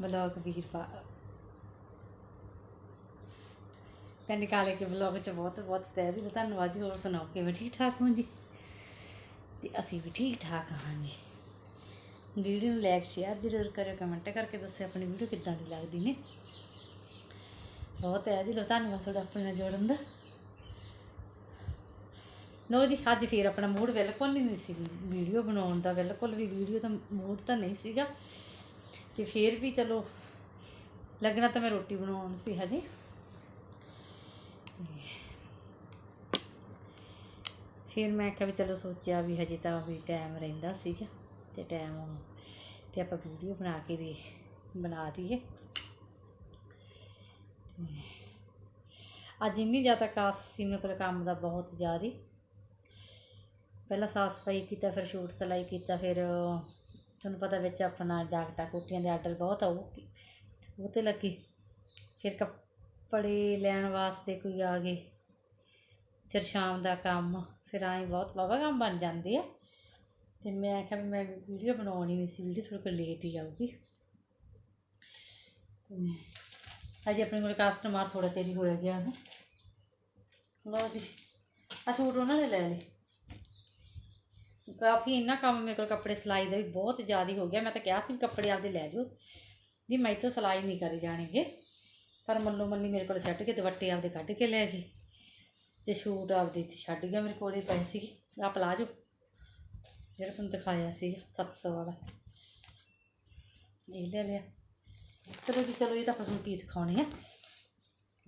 Blog ਵੀਰ ਪਾ। ਪਿੰਡ ਕਾਲੇ ਕੇ ਬਲੌਗ ਚ ਬਹੁਤ ਬਹੁਤ ਤਹਿ ਦਿਲ, ਧੰਨਵਾਦ ਜੀ। ਹੋਰ ਸੁਣਾਓ, ਕਿਵੇਂ ਠੀਕ ਠਾਕ ਹੋ ਜੀ? ਤੇ ਅਸੀਂ ਵੀ ਠੀਕ ਠਾਕ ਹਾਂ ਜੀ। ਵੀਡੀਓ ਨੂੰ ਲਾਈਕ ਸ਼ੇਅਰ ਜ਼ਰੂਰ ਕਰਿਓ ਕਮੈਂਟ ਕਰਕੇ ਦੱਸਿਓ ਆਪਣੀ ਵੀਡੀਓ ਕਿੱਦਾਂ ਦੀ ਲੱਗਦੀ ਨੇ। ਬਹੁਤ ਤਹਿ ਦਿਲੋਂ, ਧੰਨਵਾਦ ਤੁਹਾਡਾ ਆਪਣੇ ਨਾਲ ਜੋੜਨ ਦਾ। ਲੋ ਜੀ, ਅੱਜ ਫੇਰ ਆਪਣਾ ਮੂਡ ਬਿਲਕੁਲ ਨਹੀਂ ਸੀ। ਵੀਡੀਓ ਬਣਾਉਣ ਦਾ ਬਿਲਕੁਲ ਵੀ, ਵੀਡੀਓ ਦਾ ਮੂਡ ਤਾਂ ਨਹੀਂ ਸੀਗਾ। ਤੇ ਫੇਰ ਵੀ ਚਲੋ, ਲੱਗਣਾ ਤਾਂ ਮੈਂ ਰੋਟੀ ਬਣਾਉਣ ਸੀ ਹਜੇ। ਫਿਰ ਮੈਂ ਕਿਹਾ ਵੀ ਚਲੋ ਸੋਚਿਆ ਵੀ ਹਜੇ ਤਾਂ ਵੀ ਟਾਈਮ ਰਹਿੰਦਾ ਸੀਗਾ, ਤੇ ਟਾਈਮ ਤੇ ਆਪਾਂ ਵੀਡੀਓ ਬਣਾ ਕੇ ਵੀ ਬਣਾ ਦਈਏ। ਤੇ ਅੱਜ ਇੰਨੀ ਜ਼ਿਆਦਾ ਕਾਸ ਸੀ ਮੇਰੇ ਕੋਲ ਕੰਮ ਦਾ ਬਹੁਤ ਜ਼ਿਆਦਾ। ਪਹਿਲਾਂ ਸਾਫ਼ ਸਫ਼ਾਈ ਕੀਤਾ, ਫਿਰ ਸ਼ੂਟ ਸਿਲਾਈ ਕੀਤਾ, ਫਿਰ ਤੁਹਾਨੂੰ ਪਤਾ ਵਿੱਚ ਆਪਣਾ ਜਾਕਟਾਂ ਕੋਟੀਆਂ ਦੇ ਆਰਡਰ ਬਹੁਤ ਆਉ ਉਹ ਤੇ ਲੱਗੀ। ਫਿਰ ਕੱਪੜੇ ਲੈਣ ਵਾਸਤੇ ਕੋਈ ਆ ਗਏ। ਫਿਰ ਸ਼ਾਮ ਦਾ ਕੰਮ, ਫਿਰ ਆਏ ਬਹੁਤ ਵਾਹਵਾ ਕੰਮ ਬਣ ਜਾਂਦੇ ਆ। ਤੇ ਮੈਂ ਕਿਹਾ ਵੀ ਮੈਂ ਵੀਡੀਓ ਬਣਾਉਣੀ ਨਹੀਂ ਸੀ, ਵੀਡੀਓ ਥੋੜਾ ਲੇਟ ਹੀ ਆਊਗੀ। ਅਜੇ ਆਪਣੇ ਕੋਲ ਕਸਟਮਰ ਥੋੜਾ ਚਿਰ ਹੋਇਆ ਗਿਆ ਹੈ ਲਓ ਜੀ ਆ ਸੂਟ ਉਹਨਾਂ ਨੇ ਲੈ ਲਏ। ਕਾਫੀ ਇੰਨਾ ਕੰਮ ਮੇਰੇ ਕੋਲ ਕੱਪੜੇ ਸਿਲਾਈ ਦਾ ਵੀ ਬਹੁਤ ਜ਼ਿਆਦਾ ਹੋ ਗਿਆ। ਮੈਂ ਤਾਂ ਕਿਹਾ ਸੀ ਵੀ ਕੱਪੜੇ ਆਪਦੇ ਲੈ ਜਾਓ। ਜੀ ਮੈਂ ਤਾਂ ਸਿਲਾਈ ਨਹੀਂ ਕਰੀ ਜਾਣਗੇ ਪਰ ਮੱਲੋ ਮੱਲੀ ਮੇਰੇ ਕੋਲ ਸੈੱਟ ਕੇ ਦੁਪੱਟੇ ਆਪਦੇ ਕੱਢ ਕੇ ਲੈ ਗਈ। ਤੇ ਸ਼ੂਟ ਆਪਦੇ ਇੱਥੇ ਛੱਡ ਗਿਆ ਮੇਰੇ ਕੋਲੇ ਪਏ ਸੀ ਆ ਪਲਾਜੋ। ਜਿਹੜਾ ਤੁਹਾਨੂੰ ਦਿਖਾਇਆ ਸੀ 700 ਵਾਲਾ। ਇਹ ਲੈ ਲਿਆ। ਚਲੋ ਜੀ, ਚਲੋ ਇਹ ਤਾਂ ਆਪਾਂ ਤੁਹਾਨੂੰ ਕੀ ਦਿਖਾਉਣੀ ਆ।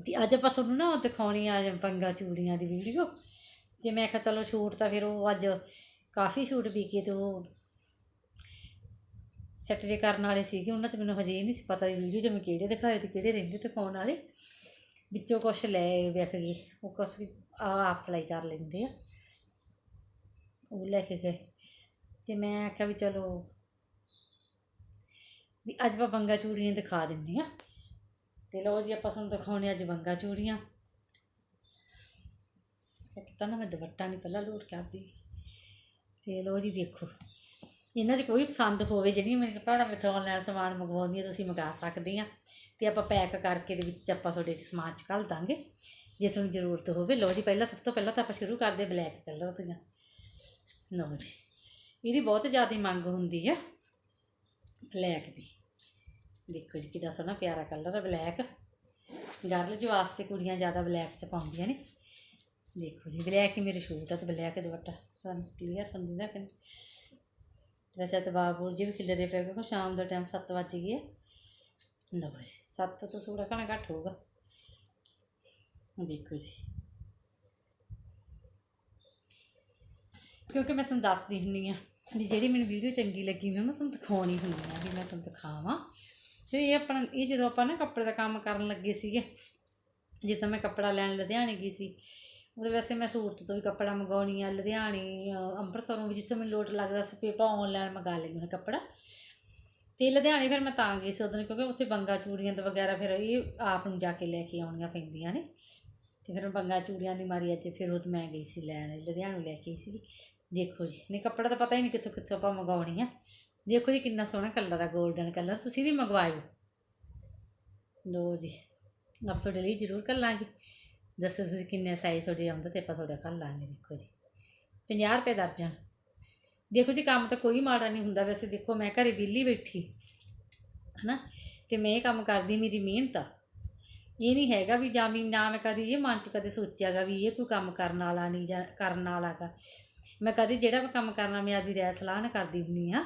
ਤੇ ਅੱਜ ਆਪਾਂ ਤੁਹਾਨੂੰ ਨਾ ਦਿਖਾਉਣੀ ਆ ਪੰਗਾ ਚੂੜੀਆਂ ਦੀ ਵੀਡੀਓ ਤੇ ਮੈਂ ਕਿਹਾ ਚਲੋ ਸ਼ੂਟ ਤਾਂ ਫਿਰ ਉਹ ਅੱਜ ਕਾਫੀ ਸ਼ੂਟ ਵਿਕੇ ਤੇ ਉਹ ਸੈੱਟ ਜੇ ਕਰਨ ਵਾਲੇ ਸੀਗੇ, ਉਹਨਾਂ 'ਚ ਮੈਨੂੰ ਹਜੇ ਇਹ ਨਹੀਂ ਸੀ ਪਤਾ ਵੀ ਵੀਡੀਓ 'ਚ ਮੈਂ ਕਿਹੜੇ ਦਿਖਾਏ ਤੇ ਕਿਹੜੇ ਰਹਿੰਦੇ ਦਿਖਾਉਣ ਵਾਲੇ। ਵਿੱਚੋਂ ਕੁਛ ਲੈ ਵਿਕ ਗਏ, ਉਹ ਕੁਛ ਆਪ ਸਿਲਾਈ ਕਰ ਲੈਂਦੇ ਆ। ਉਹ ਲੈ ਕੇ ਗਏ। ਤੇ ਮੈਂ ਆਖਿਆ ਵੀ ਚਲੋ, ਵੀ ਅੱਜ ਆਪਾਂ ਬੰਗਾ ਚੂੜੀਆਂ ਦਿਖਾ ਦਿੰਦੇ ਆ। ਤੇ ਲਓ ਜੀ, ਆਪਾਂ ਤੁਹਾਨੂੰ ਦਿਖਾਉਣੇ ਅੱਜ ਬੰਗਾ ਚੂੜੀਆਂ। ਇੱਕ ਤਾਂ ਨਾ ਮੈਂ ਦੁਪੱਟਾ ਨਹੀਂ ਪਹਿਲਾਂ ਲੋਡ ਕਰਦੀ। ਤੇ ਲਓ ਜੀ ਦੇਖੋ। ਇਹਨਾਂ 'ਚ ਕੋਈ ਪਸੰਦ ਹੋਵੇ ਜਿਹੜੀਆਂ ਮੇਰੇ ਭੈਣਾਂ ਮੇਥੋਂ ਆਨਲਾਈਨ ਸਮਾਨ ਮੰਗਵਾਉਂਦੀਆਂ ਤੁਸੀਂ ਮੰਗਾ ਸਕਦੇ ਆ ਤੇ ਆਪਾਂ ਪੈਕ ਕਰਕੇ ਦੇ ਵਿੱਚ ਆਪਾਂ ਤੁਹਾਡੇ ਸਮਾਨ 'ਚ ਘੱਲ ਦਾਂਗੇ। ਜਿਸ ਨੂੰ ਜ਼ਰੂਰਤ ਹੋਵੇ। ਲਓ ਜੀ, ਪਹਿਲਾਂ ਸਭ ਤੋਂ ਪਹਿਲਾਂ ਤਾਂ ਆਪਾਂ ਸ਼ੁਰੂ ਕਰਦੇ ਬਲੈਕ ਕਲਰ ਦੀਆਂ। ਲੋ ਜੀ, ਇਹਦੀ ਬਹੁਤ ਜ਼ਿਆਦਾ ਮੰਗ ਹੁੰਦੀ ਆ ਬਲੈਕ ਦੀ। ਦੇਖੋ ਜੀ, ਕਿੰਨਾ ਸੋਹਣਾ ਪਿਆਰਾ ਕਲਰ ਹੈ ਬਲੈਕ ਗਰਲਜ ਵਾਸਤੇ ਕੁੜੀਆਂ ਜ਼ਿਆਦਾ ਬਲੈਕ 'ਚ ਪਾਉਂਦੀਆਂ ਨੇ। ਦੇਖੋ ਜੀ ਬਲੈਕ ਹੀ ਮੇਰੇ ਸ਼ੂਟ ਆ ਤੇ ਬਲੈਕ ਦੁਪੱਟਾ। ਤੁਹਾਨੂੰ ਕਲੀਅਰ ਸਮਝਦਾ ਕਿ ਵੈਸੇ ਤਾਂ ਬਾਬੂ ਜੀ ਵੀ ਖਿਲਰੇ ਪਏ ਕਿਉਂਕਿ ਸ਼ਾਮ ਦਾ ਟਾਈਮ 7 ਵਜ ਗਏ ਆ ਲਓ ਜੀ 7 ਤੋਂ ਥੋੜਾ ਘਣਾ ਘੱਟ ਹੋਊਗਾ। ਦੇਖੋ ਜੀ। ਕਿਉਂਕਿ ਮੈਂ ਤੁਹਾਨੂੰ ਦੱਸਦੀ ਹੁੰਦੀ ਆ ਵੀ ਜਿਹੜੀ ਮੈਨੂੰ ਵੀਡੀਓ ਚੰਗੀ ਲੱਗੀ ਮੈਂ ਤੁਹਾਨੂੰ ਦਿਖਾਉਣੀ ਹੁੰਦੀ ਆ ਵੀ ਮੈਂ ਤੁਹਾਨੂੰ ਦਿਖਾਵਾਂ। ਤੇ ਇਹ ਆਪਣਾ, ਇਹ ਜਦੋਂ ਆਪਾਂ ਨਾ ਕੱਪੜੇ ਦਾ ਕੰਮ ਕਰਨ ਲੱਗੇ ਸੀਗੇ, ਜਦੋਂ ਮੈਂ ਕੱਪੜਾ ਲੈਣ ਲੁਧਿਆਣੇ ਗਈ ਸੀ ਉਹਦੇ ਵੈਸੇ ਮੈਂ ਸੂਰਤ ਤੋਂ ਵੀ ਕੱਪੜਾ ਮੰਗਾਉਣੀ ਆ ਲੁਧਿਆਣੇ ਅ, ਅੰਮ੍ਰਿਤਸਰੋਂ ਵੀ ਜਿੱਥੋਂ ਮੈਨੂੰ ਲੋਟ ਲੱਗਦਾ ਸੀ ਪੇਪਾ ਆਨਲਾਈਨ ਮੰਗਾ ਲਈ ਮੈਂ ਕੱਪੜਾ। ਤੇ ਲੁਧਿਆਣੇ ਫਿਰ ਮੈਂ ਤਾਂ ਗਈ ਸੀ ਉਦੋਂ ਕਿਉਂਕਿ ਉੱਥੇ ਬੰਗਾ ਚੂੜੀਆਂ ਤੇ ਵਗੈਰਾ ਫਿਰ ਇਹ ਆਪ ਨੂੰ ਜਾ ਕੇ ਲੈ ਕੇ ਆਉਣੀਆਂ ਪੈਂਦੀਆਂ ਨੇ। ਤੇ ਫਿਰ ਬੰਗਾ ਚੂੜੀਆਂ ਦੀ ਮਾਰੀ ਅੱਜ ਫਿਰ ਉਹ ਮੈਂ ਗਈ ਸੀ ਲੈਣ ਲੁਧਿਆਣੇ ਲੈ ਕੇ ਆਈ ਸੀ। ਦੇਖੋ ਜੀ ਨਹੀਂ ਕੱਪੜਾ ਤਾਂ ਪਤਾ ਹੀ ਨਹੀਂ ਕਿੱਥੋਂ ਕਿੱਥੋਂ ਆਪਾਂ ਮੰਗਾਉਣੀ ਆ। ਦੇਖੋ ਜੀ ਕਿੰਨਾ ਸੋਹਣਾ ਕਲਰ ਆ 골ਡਨ ਕਲਰ ਤੁਸੀਂ ਵੀ ਮੰਗਵਾਇਓ। ਲੋ ਜੀ ਆਪ ਤੁਹਾਡੇ ਲਈ ਜ਼ਰੂਰ ਕਰ ਲਾਂਗੇ ਦੱਸੋ ਤੁਸੀਂ ਕਿੰਨੇ ਸਾਈਜ਼ ਤੁਹਾਡੇ ਆਉਂਦਾ ਤੇ ਆਪਾਂ ਤੁਹਾਡਾ ਕਰ ਲਾਂਗੇ ਦੇਖੋ ਜੀ। 50 ਰੁਪਏ ਦਰਜਨ ਦੇਖੋ ਜੀ, ਕੰਮ ਤਾਂ ਕੋਈ ਮਾੜਾ ਨਹੀਂ ਹੁੰਦਾ। ਵੈਸੇ ਦੇਖੋ, ਮੈਂ ਘਰੇ ਵਿਹਲੀ ਬੈਠੀ, ਹਨਾ? ਤੇ ਮੈਂ ਇਹ ਕੰਮ ਕਰਦੀ, ਮੇਰੀ ਮਿਹਨਤ ਆ। ਇਹ ਨਹੀਂ ਹੈਗਾ ਵੀ ਜਾਂ ਵੀ ਨਾ ਮੈਂ ਕਦੀ ਇਹ ਮਨ 'ਚ ਕਦੇ ਸੋਚਿਆਗਾ ਵੀ ਇਹ ਕੋਈ ਕੰਮ ਕਰਨ ਵਾਲਾ ਨਹੀਂ ਜਾਂ ਕਰਨ ਵਾਲਾਗਾ। ਮੈਂ ਕਦੇ ਜਿਹੜਾ ਵੀ ਕੰਮ ਕਰਨਾ, ਮੈਂ ਆਪਦੀ ਰਾਏ ਸਲਾਹ ਨਾ ਕਰਦੀ ਹੁੰਦੀ ਆ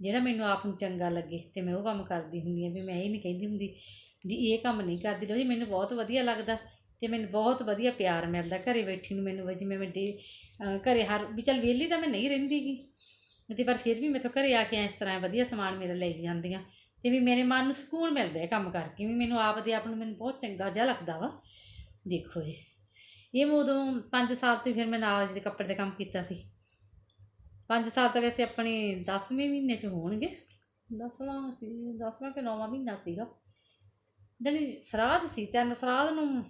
ਜਿਹੜਾ ਮੈਨੂੰ ਆਪ ਨੂੰ ਚੰਗਾ ਲੱਗੇ ਤੇ ਮੈਂ ਉਹ ਕੰਮ ਕਰਦੀ ਹੁੰਦੀ ਆ ਵੀ ਮੈਂ ਇਹ ਨਹੀਂ ਕਹਿੰਦੀ ਹੁੰਦੀ ਵੀ ਇਹ ਕੰਮ ਨਹੀਂ ਕਰਦੀ। ਲਓ ਜੀ, ਮੈਨੂੰ ਬਹੁਤ ਵਧੀਆ ਲੱਗਦਾ। ਤੇ ਮੈਨੂੰ ਬਹੁਤ ਵਧੀਆ ਪਿਆਰ ਮਿਲਦਾ ਘਰੇ ਬੈਠੀ ਨੂੰ ਮੈਨੂੰ ਵੀ ਜਿਵੇਂ ਮੈਂ ਡੇ ਘਰੇ ਹਰ, ਵੀ ਚੱਲ ਵਿਹਲੀ ਤਾਂ ਮੈਂ ਨਹੀਂ ਰਹਿੰਦੀਗੀ ਤੇ ਪਰ ਫਿਰ ਵੀ ਮੈਥੋਂ ਘਰੇ ਆ ਕੇ ਇਸ ਤਰ੍ਹਾਂ ਵਧੀਆ ਸਮਾਨ ਮੇਰਾ ਲੈ ਜਾਂਦੀਆਂ ਤੇ ਵੀ ਮੇਰੇ ਮਨ ਨੂੰ ਸਕੂਨ ਮਿਲਦਾ ਹੈ ਕੰਮ ਕਰਕੇ, ਵੀ ਮੈਨੂੰ ਆਪ ਦੇ ਆਪ ਨੂੰ ਮੈਨੂੰ ਬਹੁਤ ਚੰਗਾ ਜਿਹਾ ਲੱਗਦਾ ਵਾ। ਦੇਖੋ ਜੀ। ਇਹ ਮੈਂ ਉਦੋਂ 5 ਸਾਲ ਤੋਂ ਫਿਰ ਮੈਂ ਨਾਲ ਜਿਹੜੇ ਕੱਪੜੇ ਦਾ ਕੰਮ ਕੀਤਾ ਸੀ। 5 ਸਾਲ ਤਾਂ ਵੈਸੇ ਆਪਣੇ 10ਵੇਂ ਮਹੀਨੇ 'ਚ ਹੋਣਗੇ। 10ਵਾਂ ਸੀ 10ਵਾਂ ਕਿ 9ਵਾਂ ਮਹੀਨਾ ਸੀਗਾ। ਜਾਣੀ ਸਰਾਧ ਸੀ, ਤਿੰਨ ਸਰਾਧ ਨੂੰ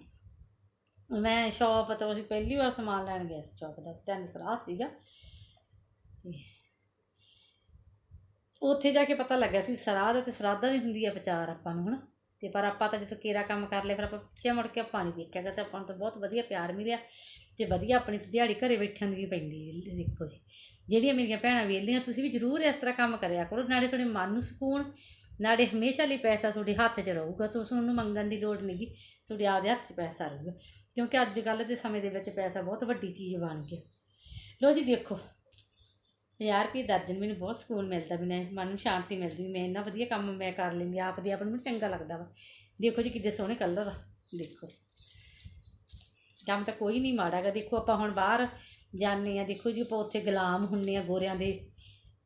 ਮੈਂ ਸ਼ੌਪ ਤੋਂ ਅਸੀਂ ਪਹਿਲੀ ਵਾਰ ਸਮਾਨ ਲੈਣ ਗਏ ਸੀ ਸ਼ੌਪ ਦਾ, ਤਿੰਨ ਸਰਾਧ ਸੀਗਾ। ਤੇ ਉੱਥੇ ਜਾ ਕੇ ਪਤਾ ਲੱਗਿਆ ਸੀ ਸਰਾਧ ਤੇ ਸਰਾਧਾਂ ਦੀ ਹੁੰਦੀ ਆ ਵਿਚਾਰ ਆਪਾਂ ਨੂੰ, ਹਨਾ। ਤੇ ਪਰ ਆਪਾਂ ਤਾਂ ਜਦੋਂ ਕੇਰਾ ਕੰਮ ਕਰ ਲਿਆ, ਫਿਰ ਆਪਾਂ ਪਿੱਛੇ ਮੁੜ ਕੇ ਆਪਾਂ ਨਹੀਂ ਦੇਖਿਆ ਗਿਆ ਤੇ ਆਪਾਂ ਨੂੰ ਤਾਂ ਬਹੁਤ ਵਧੀਆ ਪਿਆਰ ਮਿਲਿਆ। ਤੇ ਵਧੀਆ ਆਪਣੀ ਦਿਹਾੜੀ ਘਰੇ ਬੈਠਣ ਦੀ ਪੈਂਦੀ ਦੇਖੋ ਜੀ। ਜਿਹੜੀਆਂ ਮੇਰੀਆਂ ਭੈਣਾਂ ਵੇਲੀਆਂ ਤੁਸੀਂ ਵੀ ਜ਼ਰੂਰ ਇਸ ਤਰ੍ਹਾਂ ਕੰਮ ਕਰਿਆ ਕਰੋ। ਨਾਲੇ ਤੁਹਾਡੇ ਮਨ ਨੂੰ ਸਕੂਨ ਨਾਲੇ ਹਮੇਸ਼ਾ ਲਈ ਪੈਸਾ ਤੁਹਾਡੇ ਹੱਥ 'ਚ ਰਹੂਗਾ, ਸੋ ਤੁਹਾਨੂੰ ਮੰਗਣ ਦੀ ਲੋੜ ਨਹੀਂ ਤੁਹਾਡੇ ਆਪਦੇ ਹੱਥ 'ਚ ਪੈਸਾ ਰਹੂਗਾ, ਕਿਉਂਕਿ ਅੱਜ ਕੱਲ੍ਹ ਦੇ ਸਮੇਂ ਦੇ ਵਿੱਚ ਪੈਸਾ ਬਹੁਤ ਵੱਡੀ ਚੀਜ਼ ਬਣ ਗਿਆ। ਲੋ ਜੀ ਦੇਖੋ 50 ਰੁਪਏ ਦਰਜਨ ਮੈਨੂੰ ਬਹੁਤ ਸਕੂਨ ਮਿਲਦਾ ਵੀ ਮੈਂ ਮਨ ਨੂੰ ਸ਼ਾਂਤੀ ਮਿਲਦੀ, ਮੈਂ ਇੰਨਾ ਵਧੀਆ ਕੰਮ ਮੈਂ ਕਰ ਲੈਂਦੀ, ਆਪ ਦੇ ਆਪ ਨੂੰ ਮੈਨੂੰ ਚੰਗਾ ਲੱਗਦਾ ਵਾ। ਦੇਖੋ ਜੀ ਕਿੱਡੇ ਸੋਹਣੇ ਕਲਰ ਆ, ਦੇਖੋ। ਕੰਮ ਤਾਂ ਕੋਈ ਨਹੀਂ ਮਾੜਾ ਗਾ ਦੇਖੋ ਆਪਾਂ ਹੁਣ ਬਾਹਰ ਜਾਂਦੇ ਆ ਦੇਖੋ ਜੀ ਆਪਾਂ ਉੱਥੇ ਗੁਲਾਮ ਹੁੰਨੇ ਆ ਗੋਰਿਆਂ ਦੇ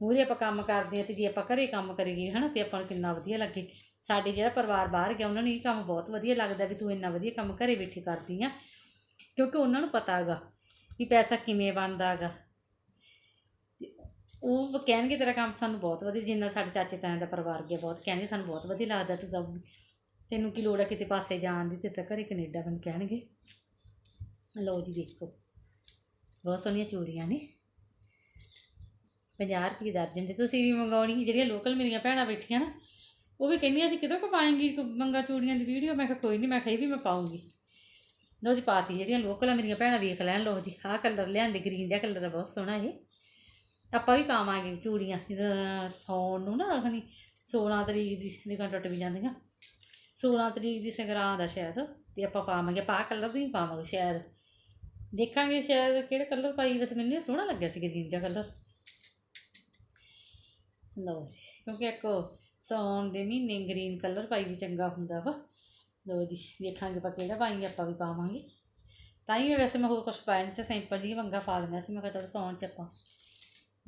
ਮੂਹਰੇ ਆਪਾਂ ਕੰਮ ਕਰਦੇ ਆ ਤੇ ਜੇ ਆਪਾਂ ਘਰੇ ਕੰਮ ਕਰੀਏ, ਹਨਾ, ਤੇ ਆਪਾਂ ਨੂੰ ਕਿੰਨਾ ਵਧੀਆ ਲੱਗੇ। ਸਾਡੇ ਜਿਹੜਾ ਪਰਿਵਾਰ ਬਾਹਰ ਗਿਆ, ਉਹਨਾਂ ਨੂੰ ਇਹ ਕੰਮ ਬਹੁਤ ਵਧੀਆ ਲੱਗਦਾ ਵੀ ਤੂੰ ਇੰਨਾ ਵਧੀਆ ਕੰਮ ਘਰੇ ਬੈਠੇ ਕਰਦੀ ਆ। ਕਿਉਂਕਿ ਉਹਨਾਂ ਨੂੰ ਪਤਾ ਹੈਗਾ ਵੀ ਪੈਸਾ ਕਿਵੇਂ ਬਣਦਾ ਹੈਗਾ। ਤੇ ਉਹ ਕਹਿਣਗੇ, ਤੇਰਾ ਕੰਮ ਸਾਨੂੰ ਬਹੁਤ ਵਧੀਆ, ਜਿੰਨਾ ਸਾਡੇ ਚਾਚੇ ਤਾਇਆਂ ਦਾ ਪਰਿਵਾਰ ਗਿਆ, ਬਹੁਤ ਕਹਿੰਦੇ ਸਾਨੂੰ ਬਹੁਤ ਵਧੀਆ ਲੱਗਦਾ ਤੂੰ ਸਭ ਤੈਨੂੰ ਕੀ ਲੋੜ ਹੈ ਕਿਤੇ ਪਾਸੇ ਜਾਣ ਦੀ? ਤੇ ਤਾਂ ਘਰੇ ਕੈਨੇਡਾ ਬਣ ਕਹਿਣਗੇ ਲਓ ਜੀ, ਦੇਖੋ। ਬਹੁਤ ਸੋਹਣੀਆਂ ਚੂੜੀਆਂ ਨੇ। 50 ਰੁਪਏ ਦਰਜਨ ਜੇ ਤੁਸੀਂ ਵੀ ਮੰਗਾਉਣੀ ਜਿਹੜੀਆਂ ਲੋਕਲ ਮੇਰੀਆਂ ਭੈਣਾਂ ਬੈਠੀਆਂ ਨਾ, ਉਹ ਵੀ ਕਹਿੰਦੀਆਂ ਸੀ ਕਿਦੋਂ ਕੁ ਪਾਏਂਗੀ ਮੰਗਾ ਚੂੜੀਆਂ ਦੀ ਵੀਡੀਓ ਮੈਂ ਕਿਹਾ, ਕੋਈ ਨਹੀਂ ਮੈਂ ਕਹੀ ਵੀ ਮੈਂ ਪਾਉਂਗੀ ਲਓ ਜੀ, ਪਾਤੀ ਜਿਹੜੀਆਂ ਲੋਕਲ ਆ, ਮੇਰੀਆਂ ਭੈਣਾਂ ਵੇਖ ਲੈਣ। ਲਓ ਜੀ, ਆਹ ਕਲਰ ਲਿਆਂਦੇ ਗ੍ਰੀਨ ਜਿਹਾ ਕਲਰ ਬਹੁਤ ਸੋਹਣਾ ਇਹ। ਆਪਾਂ ਵੀ ਪਾਵਾਂਗੇ ਚੂੜੀਆਂ। ਜਦੋਂ ਸੌਣ ਨੂੰ ਨਾ ਅਖਣੀ 16 ਤਰੀਕ ਦੀ ਨਿਕਾਂ ਟੁੱਟ ਵੀ ਜਾਂਦੀਆਂ। 16 ਤਰੀਕ ਦੀ ਸੰਗਰਾਂ ਦਾ ਸ਼ਾਇਦ, ਤੇ ਆਪਾਂ ਪਾਵਾਂਗੇ ਪਾ ਕਲਰ ਵੀ ਪਾਵਾਂਗੇ ਸ਼ਾਇਦ। ਦੇਖਾਂਗੇ ਸ਼ਾਇਦ ਕਿਹੜਾ ਕਲਰ ਪਾਈ, ਵੈਸੇ ਮੈਨੂੰ ਸੋਹਣਾ ਲੱਗਿਆ ਸੀ ਗ੍ਰੀਨ ਜਿਹਾ ਕਲਰ ਲਓ ਜੀ, ਕਿਉਂਕਿ ਇੱਕ ਸੌਣ ਦੇ ਮਹੀਨੇ ਗ੍ਰੀਨ ਕਲਰ ਪਾਈ ਵੀ ਚੰਗਾ ਹੁੰਦਾ ਵਾ। ਲਓ ਜੀ, ਦੇਖਾਂਗੇ ਆਪਾਂ ਕਿਹੜਾ ਪਾਏਂਗੇ ਆਪਾਂ ਵੀ ਪਾਵਾਂਗੇ। ਤਾਂ ਹੀ ਵੈਸੇ ਮੈਂ ਹੋਰ ਕੁਝ ਪਾਇਆ ਨਹੀਂ ਸੀ, ਸਿੰਪਲ ਜੀ ਵੰਗਾ ਪਾ ਲੈਂਦਾ ਸੀ, ਮੈਂ ਕਿਹਾ ਚਲੋ ਸੌਣ ਚ ਆਪਾਂ।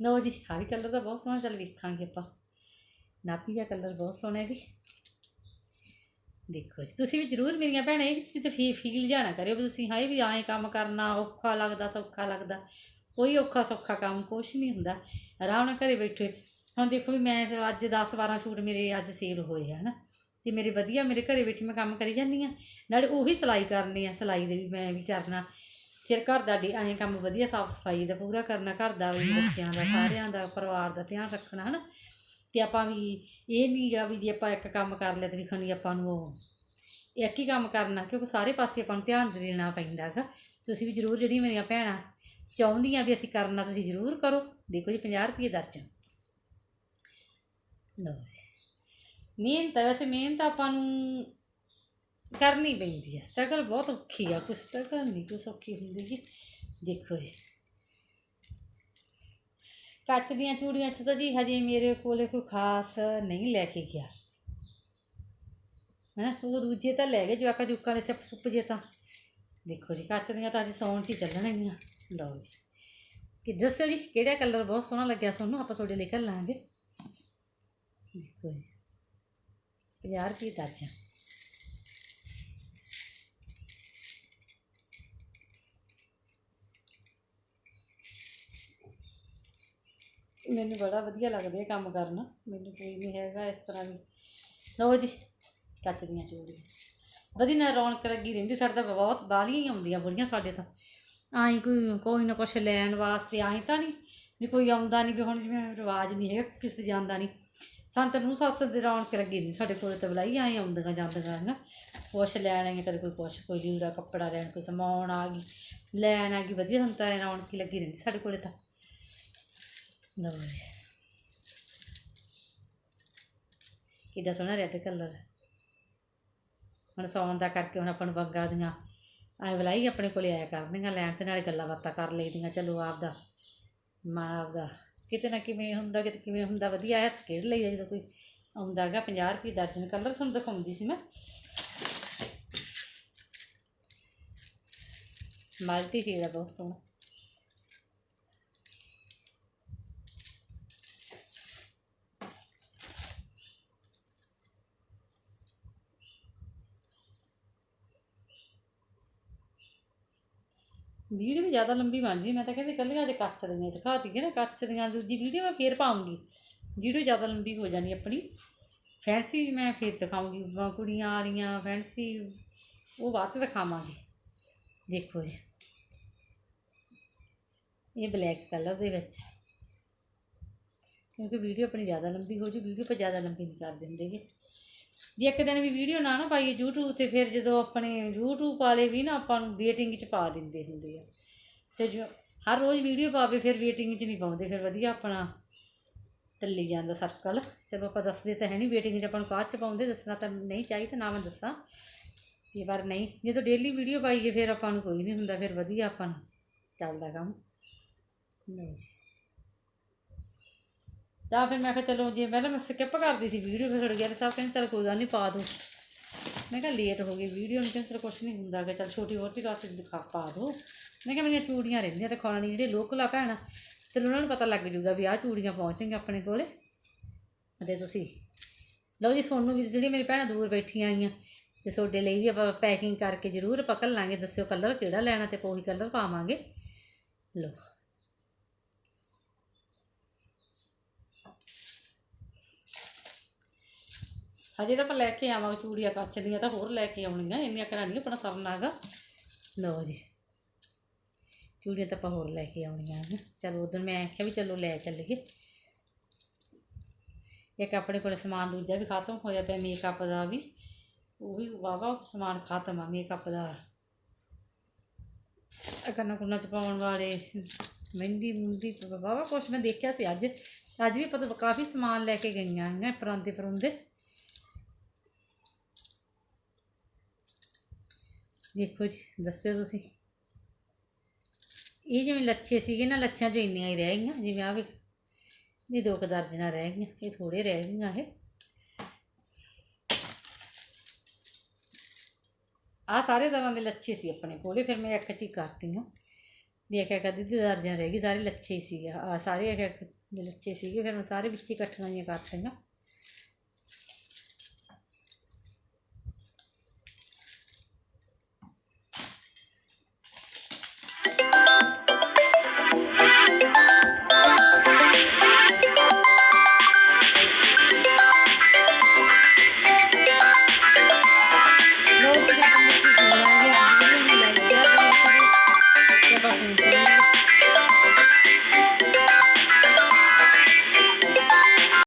ਲਓ ਜੀ, ਆਹ ਵੀ ਕਲਰ ਦਾ ਬਹੁਤ ਸੋਹਣਾ ਚੱਲ ਵੇਖਾਂਗੇ ਆਪਾਂ। ਨਾਪੀ ਦਾ ਕਲਰ ਬਹੁਤ ਸੋਹਣਾ ਹੈ ਵੀ। ਦੇਖੋ ਜੀ, ਤੁਸੀਂ ਵੀ ਜ਼ਰੂਰ ਮੇਰੀਆਂ ਭੈਣਾਂ, ਇਹ ਤੁਸੀਂ ਤੇ ਫੀ, ਫੀਲ ਜਾਣਾ ਕਰਿਓ ਵੀ ਤੁਸੀਂ ਹਾਏ ਵੀ ਆਏ ਕੰਮ ਕਰਨਾ, ਔਖਾ ਲੱਗਦਾ, ਸੌਖਾ ਲੱਗਦਾ। ਕੋਈ ਔਖਾ ਸੌਖਾ ਕੰਮ ਕੁਛ ਨਹੀਂ ਹੁੰਦਾ। ਆਰਾਮ ਨਾਲ ਘਰੇ ਬੈਠੇ ਹੁਣ ਦੇਖੋ ਵੀ ਮੈਂ ਅੱਜ 10 12 ਸੂਟ ਮੇਰੇ ਅੱਜ ਸੇਲ ਹੋਏ ਆ, ਹਨਾ। ਤੇ ਮੇਰੇ ਵਧੀਆ, ਮੇਰੇ ਘਰੇ ਬੈਠੀ ਮੈਂ ਕੰਮ ਕਰੀ ਜਾਂਦੀ ਆ ਨਾਲੇ ਉਹੀ ਸਿਲਾਈ ਕਰਨੀ ਆ, ਸਿਲਾਈ ਦੇ ਵੀ ਮੈਂ ਵੀ ਕਰਨਾ ਫਿਰ ਘਰ ਦਾ ਡੀ, ਐਂ ਕੰਮ ਵਧੀਆ ਸਾਫ਼ ਸਫ਼ਾਈ ਦਾ ਪੂਰਾ ਕਰਨਾ, ਘਰ ਦਾ ਵੀ, ਬੱਚਿਆਂ ਦਾ, ਸਾਰਿਆਂ ਦਾ, ਪਰਿਵਾਰ ਦਾ ਧਿਆਨ ਰੱਖਣਾ, ਹਨਾ। ਤੇ ਆਪਾਂ ਵੀ ਇਹ ਨਹੀਂ ਗਾ ਵੀ ਜੇ ਆਪਾਂ ਇੱਕ ਕੰਮ ਕਰ ਲਿਆ ਤੇ ਵੀ ਖਣੀ ਆਪਾਂ ਨੂੰ ਉਹ ਇੱਕ ਹੀ ਕੰਮ ਕਰਨਾ, ਕਿਉਂਕਿ ਸਾਰੇ ਪਾਸੇ ਆਪਾਂ ਨੂੰ ਧਿਆਨ ਦੇਣਾ ਪੈਂਦਾ ਹੈਗਾ। ਤੁਸੀਂ ਵੀ ਜ਼ਰੂਰ ਜਿਹੜੀਆਂ ਮੇਰੀਆਂ ਭੈਣਾਂ ਚਾਹੁੰਦੀਆਂ ਵੀ ਅਸੀਂ ਕਰਨਾ, ਤੁਸੀਂ ਜ਼ਰੂਰ ਕਰੋ। ਦੇਖੋ ਜੀ 50 ਰੁਪਏ ਦਰਜਨ। ਲਓ ਜੀ ਮਿਹਨਤ ਹੈ ਵੈਸੇ ਮਿਹਨਤ ਆਪਾਂ ਨੂੰ ਕਰਨੀ ਪੈਂਦੀ ਹੈ ਸਟਰਗਲ ਬਹੁਤ ਔਖੀ ਆ ਕੁਛ ਸਟਰਗਲ ਨਹੀਂ ਕੁਛ ਔਖੀ ਹੁੰਦੀ ਜੀ। ਦੇਖੋ ਜੀ। ਕੱਚ ਦੀਆਂ ਚੂੜੀਆਂ 'ਚ ਤਾਂ ਜੀ ਹਜੇ ਮੇਰੇ ਕੋਲੇ ਕੋਈ ਖਾਸ ਨਹੀਂ ਲੈ ਕੇ ਗਿਆ। ਹੈ ਉਹ ਦੂਜੇ ਤਾਂ ਲੈ ਗਏ, ਜਵਾਕਾਂ ਜੁਕਾਂ ਦੇ ਸਿੱਪ ਸੁੱਪ ਜੇ ਤਾਂ। ਦੇਖੋ ਜੀ, ਕੱਚ ਦੀਆਂ ਤਾਂ ਅੱਜ ਸੌਣ 'ਚ ਹੀ ਚੱਲਣਗੀਆਂ। ਲਓ ਜੀ। ਕਿ ਦੱਸਿਓ ਜੀ, ਕਿਹੜਾ ਕਲਰ ਬਹੁਤ ਸੋਹਣਾ ਲੱਗਿਆ ਤੁਹਾਨੂੰ ਆਪਾਂ ਤੁਹਾਡੇ ਲਈ ਕਰ ਲਾਂਗੇ। ਦੇਖੋ ਜੀ 50 ਰੁਪਏ ਦਰਜਨ ਮੈਨੂੰ ਬੜਾ ਵਧੀਆ ਲੱਗਦਾ ਇਹ ਕੰਮ ਕਰਨਾ। ਮੈਨੂੰ ਕੋਈ ਨਹੀਂ ਹੈਗਾ ਇਸ ਤਰ੍ਹਾਂ ਵੀ। ਲਓ ਜੀ ਕੱਚ ਦੀਆਂ ਚੂੜੀਆਂ। ਵਧੀਆ ਨਾਲ ਰੌਣਕ ਲੱਗੀ ਰਹਿੰਦੀ, ਸਾਡੇ ਤਾਂ ਬਹੁਤ ਬਾਲੀਆਂ ਹੀ ਆਉਂਦੀਆਂ ਬੁੜੀਆਂ ਸਾਡੇ ਤਾਂ। ਆਈ ਕੋਈ ਕੋਈ ਨਾ ਕੁਛ ਲੈਣ ਵਾਸਤੇ, ਆਈ ਤਾਂ ਨਹੀਂ ਜੇ ਕੋਈ ਆਉਂਦਾ ਨਹੀਂ ਵੀ ਹੁਣ ਜਿਵੇਂ ਰਿਵਾਜ ਨਹੀਂ ਹੈਗਾ, ਕਿਸੇ ਦੇ ਜਾਂਦਾ ਨਹੀਂ ਸਾਨੂੰ ਤਾਂ ਨੂੰ ਸੱਸ ਦੀ ਰੌਣਕ ਲੱਗੀ ਨਹੀਂ ਸਾਡੇ ਕੋਲ ਤਾਂ ਬੁਲਾਈ ਆਈ ਆਉਂਦੀਆਂ ਜਾਂਦੀਆਂ ਹੈਗਾ ਕੁਛ ਲੈਣ ਆਈਆਂ, ਕਦੇ ਕੋਈ ਕੁਛ, ਕੋਈ ਲੀੜਾ ਕੱਪੜਾ ਲੈਣ, ਕੋਈ ਸਮਾਉਣ ਆ ਗਈ, ਲੈਣ ਆ ਗਈ, ਵਧੀਆ ਸਾਨੂੰ ਤਾਂ ਰੌਣਕ ਲੱਗੀ ਰਹਿੰਦੀ ਸਾਡੇ ਕੋਲੇ ਤਾਂ। ਲਓ ਕਿੱਡਾ ਸੋਹਣਾ ਰੈੱਡ ਕਲਰ ਹੁਣ ਸੌਣ ਦਾ ਕਰਕੇ ਹੁਣ ਆਪਾਂ ਨੂੰ ਬੰਗਾ ਦੀਆਂ ਐ ਬੁਲਾਈ ਆਪਣੇ ਕੋਲੇ ਆਇਆ ਕਰਦੀਆਂ ਲੈਣ ਤੇ ਨਾਲੇ ਗੱਲਾਂ ਬਾਤਾਂ ਕਰ ਲਈਦੀਆਂ, ਚਲੋ ਆਪਦਾ ਮਨ ਆਪਦਾ। ਕਿਤੇ ਨਾ ਕਿਵੇਂ ਹੁੰਦਾ, ਕਿਤੇ ਕਿਵੇਂ ਹੁੰਦਾ, ਵਧੀਆ ਐ ਸਕੇੜ ਲਈ ਜਦੋਂ ਕੋਈ। ਆਉਂਦਾ ਹੈਗਾ 50 ਰੁਪਏ ਦਰਜਨ ਕਲਰ ਤੁਹਾਨੂੰ ਦਿਖਾਉਂਦੀ ਸੀ ਮੈਂ। ਮਲਟੀ ਸ਼ੇਡ ਆ, ਬਹੁਤ ਸੋਹਣਾ। ਵੀਡੀਓ ਵੀ ਜ਼ਿਆਦਾ ਲੰਬੀ ਬਣ ਗਈ ਮੈਂ ਤਾਂ ਕਹਿੰਦੀ ਕੱਲੀਆਂ ਅੱਜ ਕੱਚ ਦੀਆਂ ਦਿਖਾਤੀਆਂ ਨਾ ਕੱਚ ਦੀਆਂ। ਦੂਜੀ ਵੀਡੀਓ ਮੈਂ ਫੇਰ ਪਾਉਂਗੀ। ਵੀਡੀਓ ਜ਼ਿਆਦਾ ਲੰਬੀ ਹੋ ਜਾਣੀ ਆਪਣੀ। ਫੈਂਸੀ ਮੈਂ ਫੇਰ ਦਿਖਾਉਂਗੀ। ਕੁੜੀਆਂ ਆ ਰਹੀਆਂ, ਫੈਂਸੀ। ਉਹ ਬਾਅਦ 'ਚ ਦਿਖਾਵਾਂਗੀ। ਦੇਖੋ ਜੀ। ਇਹ ਬਲੈਕ ਕਲਰ ਦੇ ਵਿੱਚ ਹੈ। ਕਿਉਂਕਿ ਵੀਡੀਓ ਆਪਣੀ ਜ਼ਿਆਦਾ ਲੰਬੀ ਹੋ ਜੂ। ਵੀਡੀਓ ਪਰ ਜ਼ਿਆਦਾ ਲੰਬੀ ਨਹੀਂ ਕਰ ਦਿੰਦੇਗੇ ਜੇ ਇੱਕ ਦਿਨ ਵੀ ਵੀਡੀਓ ਨਾ ਨਾ ਪਾਈਏ YouTube ਤੇ, ਫਿਰ ਜਦੋਂ ਆਪਣੇ YouTube ਵਾਲੇ ਵੀ ਨਾ ਆਪਾਂ ਨੂੰ ਵੇਟਿੰਗ 'ਚ ਪਾ ਦਿੰਦੇ ਹੁੰਦੇ ਆ। ਤੇ ਜੋ ਹਰ ਰੋਜ਼ ਵੀਡੀਓ ਪਾਵੇ, ਫਿਰ ਵੇਟਿੰਗ 'ਚ ਨਹੀਂ ਪਾਉਂਦੇ, ਫਿਰ ਵਧੀਆ ਆਪਣਾ ਚੱਲੀ ਜਾਂਦਾ ਸਰਕਲ ਚਲੋ ਆਪਾਂ ਦੱਸਦੇ ਤਾਂ ਹੈ ਨਹੀਂ ਵੇਟਿੰਗ 'ਚ ਆਪਾਂ ਨੂੰ ਬਾਅਦ 'ਚ ਪਾਉਂਦੇ, ਦੱਸਣਾ ਤਾਂ ਨਹੀਂ ਚਾਹੀਦਾ, ਨਾ ਮੈਂ ਦੱਸਾਂ। ਇਹ ਵਾਰ ਨਹੀਂ, ਜਦੋਂ ਡੇਲੀ ਵੀਡੀਓ ਪਾਈਏ, ਫਿਰ ਆਪਾਂ ਨੂੰ ਕੋਈ ਨਹੀਂ ਹੁੰਦਾ, ਫਿਰ ਵਧੀਆ ਆਪਾਂ ਨੂੰ ਚੱਲਦਾ ਕੰਮ। ਲਓ ਤਾਂ ਫਿਰ ਮੈਂ ਕਿਹਾ ਚਲੋ ਜੇ ਪਹਿਲਾਂ ਮੈਂ ਸਕਿਪ ਕਰਦੀ ਸੀ ਵੀਡੀਓ ਫਿਰ ਛੜ ਗਿਆ ਸਭ ਕਹਿੰਦੇ ਚਲ ਕੋਈ ਗੱਲ ਨਹੀਂ ਪਾ ਦੋ। ਮੈਂ ਕਿਹਾ ਲੇਟ ਹੋ ਗਈ ਵੀਡੀਓ ਨੂੰ, ਕਹਿੰਦੇ ਕੁਝ ਨਹੀਂ ਹੁੰਦਾ ਕਿ ਚਲ ਛੋਟੀ ਮੋਟੀ ਰਾਤ ਦਿਖਾ, ਪਾ ਦੋ। ਮੈਂ ਕਿਹਾ ਮੇਰੀਆਂ ਚੂੜੀਆਂ ਰਹਿੰਦੀਆਂ ਤੇ ਖਾਣੀ ਜਿਹੜੇ ਲੋਕਲ ਆ ਭੈਣ ਤੇ ਉਹਨਾਂ ਨੂੰ ਪਤਾ ਲੱਗ ਜੂਗਾ ਵੀ ਆਹ ਚੂੜੀਆਂ ਪਹੁੰਚਣਗੀਆਂ ਆਪਣੇ ਕੋਲੇ। ਅਤੇ ਤੁਸੀਂ, ਲਓ ਜੀ ਤੁਹਾਨੂੰ ਵੀ ਜਿਹੜੀ ਮੇਰੀ ਭੈਣਾਂ ਦੂਰ ਬੈਠੀਆਂ ਆਈਆਂ, ਤੇ ਤੁਹਾਡੇ ਲਈ ਵੀ ਆਪਾਂ ਪੈਕਿੰਗ ਕਰਕੇ ਜ਼ਰੂਰ ਪਕੜ ਲਾਂਗੇ ਦੱਸਿਓ ਕਲਰ ਕਿਹੜਾ ਲੈਣਾ ਤੇ ਕੋਈ ਕਲਰ ਪਾਵਾਂਗੇ। ਲਓ। ਹਜੇ ਤਾਂ ਆਪਾਂ ਲੈ ਕੇ ਆਵਾਂਗੇ ਚੂੜੀਆਂ ਕੱਚ ਦੀਆਂ ਤਾਂ ਹੋਰ ਲੈ ਕੇ ਆਉਣੀਆਂ, ਇੰਨੀਆਂ ਕਰਾਂਗੇ ਆਪਣਾ ਸਰਨਾ ਹੈਗਾ। ਲਓ ਜੀ, ਚੂੜੀਆਂ ਤਾਂ ਆਪਾਂ ਹੋਰ ਲੈ ਕੇ ਆਉਣੀਆਂ ਹਨ ਚਲੋ ਉਦੋਂ ਮੈਂ ਆਖਿਆ ਵੀ ਚਲੋ ਲੈ ਚੱਲੀਏ। ਇੱਕ ਆਪਣੇ ਕੋਲ ਸਮਾਨ ਦੂਜਾ ਵੀ ਖਤਮ ਹੋਇਆ ਪਿਆ ਮੇਕਅਪ ਦਾ ਵੀ। ਉਹ ਵੀ ਵਾਵਾ ਸਮਾਨ ਖਤਮ ਆ ਮੇਕਅਪ ਦਾ। ਕੰਨਾਂ ਕੁੰਨਾਂ ਚ ਪਾਉਣ ਵਾਲੇ ਮਹਿੰਦੀ ਮੁੰਦੀ ਵਾਵਾ ਕੁਛ ਮੈਂ ਦੇਖਿਆ ਸੀ ਅੱਜ। ਅੱਜ ਵੀ ਪਤਾ ਕਾਫੀ ਸਮਾਨ ਲੈ ਕੇ ਗਈਆਂ ਹੈਗੀਆਂ ਪਰਾਂਦੇ ਪਰੁੰਦੇ ਦੇਖੋ ਜੀ, ਦੱਸਿਓ ਤੁਸੀਂ। ਇਹ ਜਿਵੇਂ ਲੱਛੇ ਸੀਗੇ ਨਾ, ਲੱਛਿਆਂ 'ਚ ਇੰਨੀਆਂ ਹੀ ਰਹਿ ਗਈਆਂ, ਜਿਵੇਂ ਆ ਵੀ। ਇਹ ਦੋ ਕੁ ਦਰਜਨਾਂ ਰਹਿ ਗਈਆਂ, ਇਹ ਥੋੜੇ ਰਹਿ ਗਈਆਂ ਇਹ। ਆ ਸਾਰੇ ਤਰ੍ਹਾਂ ਦੇ ਲੱਛੇ ਸੀ ਆਪਣੇ ਕੋਲੇ, ਫਿਰ ਮੈਂ ਇੱਕ ਚੀਜ਼ ਕਰਤੀਆਂ। ਦੇਖ ਕਰਦੀ ਅੱਧੀ ਦਰਜਨ ਰਹਿ ਗਈ, ਸਾਰੇ ਲੱਛੇ ਹੀ ਸੀਗੇ। ਆ ਸਾਰੇ ਇੱਕ ਇੱਕ ਦੇ ਲੱਛੇ ਸੀਗੇ, ਫਿਰ ਮੈਂ ਸਾਰੇ ਵਿੱਚ ਇਕੱਠੀਆਂ ਕਰਤੀਆਂ।